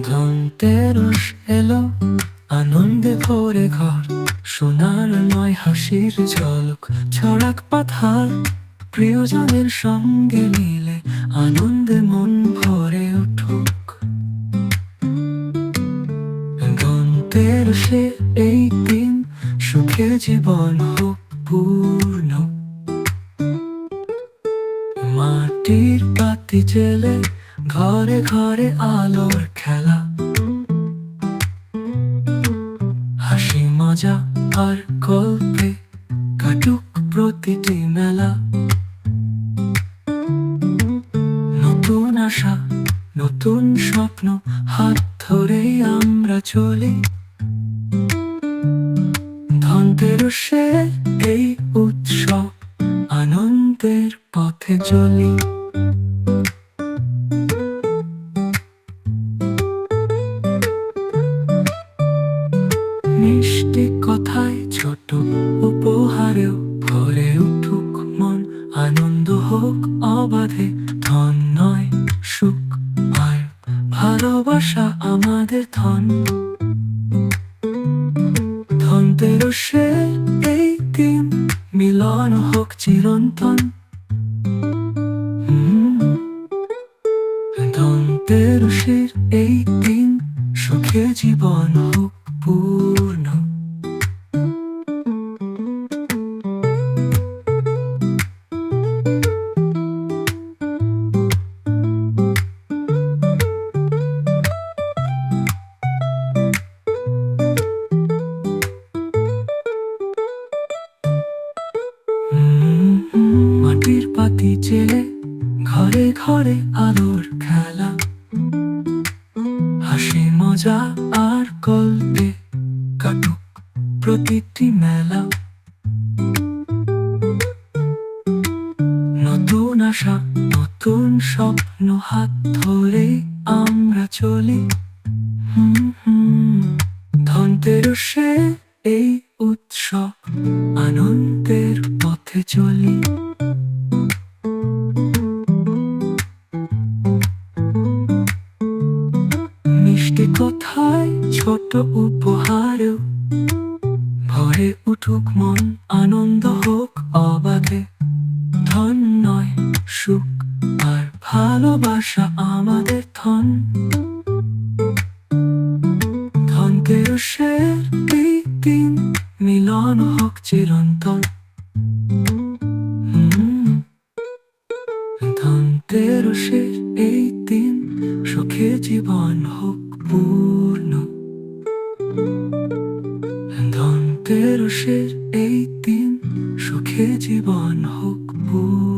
ধনতেরস এলো, আনন্দে ভরে ঘর। সোনার নয় হাসির ঝলক, ছড়াক পাথার। প্রিয়জনের সঙ্গে মিলে আনন্দে মন ভরে উঠুক। এই দিন সুখে জীবন হোক পূর্ণ। মাটির পাতি চেলে ঘরে ঘরে আলোর আর গল্পে কাটুক প্রতিটি মেলা। নতুন আশা, নতুন স্বপ্ন, হাত ধরেই আমরা চলি। ধনতেরসে এই উৎসব আনন্দের পথে চলি। মিষ্টি কথায় ছোট উপহারেও ভরে উঠুক মন আনন্দ হোক, অবাধে ধন নয়, সুখ আর ভালোবাসা আমাদের ধন ধনতেরসে এই দিন মিলন হোক চিরন্তন হুম। ধনতেরসের এই মাটির পাতি চেলে ঘরে ঘরে আলোর খেলা। হাসি, মজা আর গল্পে কাটুক প্রতিটি মেলা। নতুন আশা, নতুন স্বপ্ন, হাত ধরে আমরা চলি। হুম। ধনতেরসে এই উৎসব আনন্দের পথে চলি। মিষ্টি কথায় ছোট উপহারেও ভরে উঠুক মন, আনন্দ হোক অবাধে ধন নয়, সুখ আর ভালোবাসা আমাদের ধন। ধনতেরসের এই দিন মিলন হোক চিরন্তন। ধনতেরসের এই দিন সুখে জীবন হোক। পূর্ণ ধনতেরসের এই দিন সুখে জীবন হোক পূর্ণ।